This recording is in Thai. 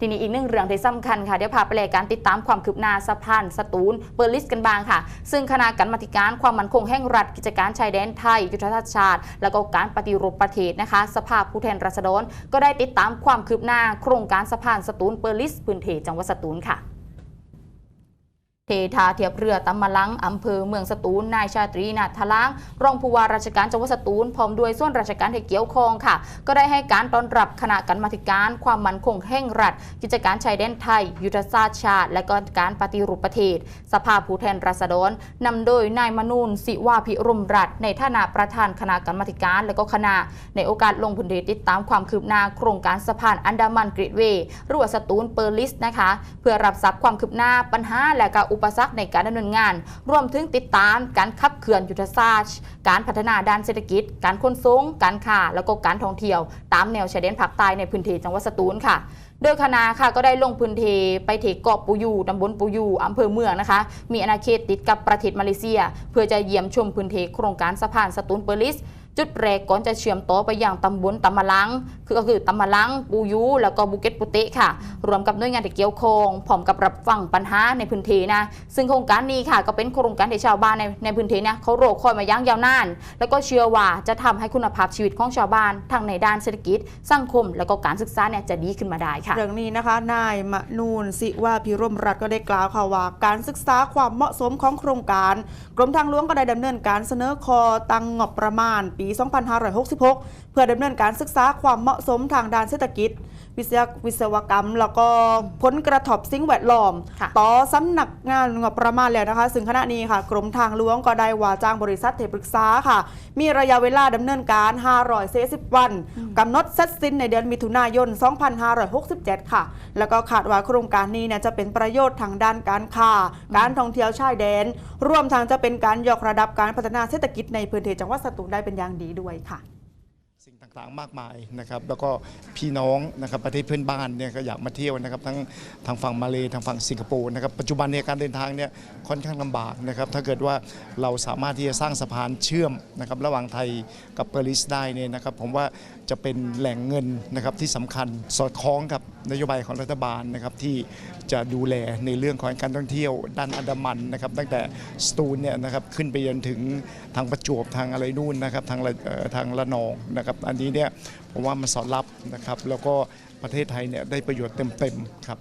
ทีนี้อีกหนึ่งเรื่องที่สำคัญค่ะเดี๋ยวพาไปเลยการติดตามความคืบหน้าสะพานสตูลเบอร์ลิสกันบ้างค่ะ ซึ่งคณะกรรมาการความมั่นคงแห่งรัฐกิจการชายแดนไทยยุทธศาสตร์ชาติ และก็การปฏิรูปประเทศนะคะสภาผู้แทนราษฎรก็ได้ติดตามความคืบหน้า โครงการสะพานสตูลเบอร์ลิสพื้นที่จังหวัดสตูลค่ะ เททาเทียบเรือตำมะลังอำเภอเมืองสตูลนายชาตรีนาทล้าง รองผู้ว่าราชการจังหวัดสตูลพร้อมด้วยส่วนราชการที่เกี่ยวข้องค่ะ ก็ได้ให้การต้อนรับคณะกรรมาการความมั่นคงแห่งรัฐ กิจการชายแดนไทย ยุทธศาสตร์ชาติ และก็การปฏิรูปประเทศ สภาผู้แทนราษฎรนำโดยนายมนูนสิวาพิรมรัตในฐานะประธานคณะกรรมาการและก็คณะ ในโอกาสลงพื้นที่ติดตามความคืบหน้าโครงการสะพานอันดามันกรีดเวย์รือว่าสตูลเปอร์ลิสนะคะ เพื่อรับทราบความคืบหน้าปัญหาและก็อุปสรรคในการดำเนินงาน รวมถึงติดตามการขับเคลื่อนยุทธศาสตร์ การพัฒนาด้านเศรษฐกิจ การขนส่งการค้าแล้วก็การท่องเที่ยว ตามแนวชายแดนภาคใต้ในพื้นที่จังหวัดสตูลค่ะโดยคณะค่ะก็ได้ลงพื้นที่ไปที่เกาะปูยูตำบลปูยูอำเภอเมืองนะคะ มีอาณาเขตติดกับประเทศมาเลเซีย เพื่อจะเยี่ยมชมพื้นที่โครงการสะพานสตูลเปอร์ลิส จุดแรกก่อนจะเชื่อมต่อไปอยังตำบลตำมะลัง คือก็คือตำมะลัง ปูยู แล้วก็บุเก็ตปุเตค่ะ รวมกับหน่วยงานที่เกี่ยวข้องพร้อมกับรับฟังปัญหาในพื้นที่นะ ซึ่งโครงการนี้ค่ะก็เป็นโครงการที่ชาวบ้านในในพื้นที่เนี่ยเขารอคอยมายั้งยาวนาน แล้วก็เชื่อว่าจะทำให้คุณภาพชีวิตของชาวบ้านทั้งในด้านเศรษฐกิจ สังคม แล้วก็การศึกษาเนี่ยจะดีขึ้นมาได้ค่ะ เรื่องนี้นะคะ นายมนูนสิว่าพิรมรัตก็ได้กล่าวค่ะว่า การศึกษาความเหมาะสมของโครงการ กรมทางหลวงก็ได้ดำเนินการเสนอคอตังงบประมาณปี2566 เพื่อดำเนินการศึกษาความเหมาะสมทางด้านเศรษฐกิจ วิศววิศวกรรม แล้วก็ผลกระทบสิ่งแวดล้อมค่ะต่อสำนักงานงบประมาณแล้วนะคะ ซึ่งขณะนี้ค่ะ กรมทางหลวงก็ได้ว่าจ้างบริษัทเทปรึกษาค่ะ มีระยะเวลาดำเนินการ 540 วันกำหนดเสร็จสิ้นในเดือนมิถุนายน 2567 ค่ะ แล้วก็คาดว่าโครงการนี้เนี่ยจะเป็นประโยชน์ทางด้านการค้าการท่องเที่ยวชายแดนรวมทั้งจะเป็นการยกระดับการพัฒนาเศรษฐกิจในพื้นที่จังหวัดสตูลได้เป็นอย่างดีด้วยค่ะ สิ่งต่างๆมากมายนะครับ แล้วก็พี่น้องนะครับประเทศเพื่อนบ้านเนี่ยก็อยากมาเที่ยวนะครับทั้งทางฝั่งมาเลทางฝั่งสิงคโปร์นะครับปัจจุบันเนี่ยการเดินทางเนี่ยค่อนข้างลำบากนะครับถ้าเกิดว่าเราสามารถที่จะสร้างสะพานเชื่อมนะครับระหว่างไทยกับเปอร์ลิสได้เนี่ยนะครับผมว่าจะเป็นแหล่งเงินนะครับที่สำคัญสอดคล้องกับนโยบายของรัฐบาลนะครับที่จะดูแลในเรื่องของการท่องเที่ยวด้านอันดามันนะครับตั้งแต่สตูลเนี่ยนะครับขึ้นไปจนถึงทางประจวบทางอะไรนู่นนะครับทางละทางละนองนะครับอันนี้เนี่ยผมว่ามันสอดรับนะครับ แล้วก็ประเทศไทยเนี่ยได้ประโยชน์เต็มๆครับ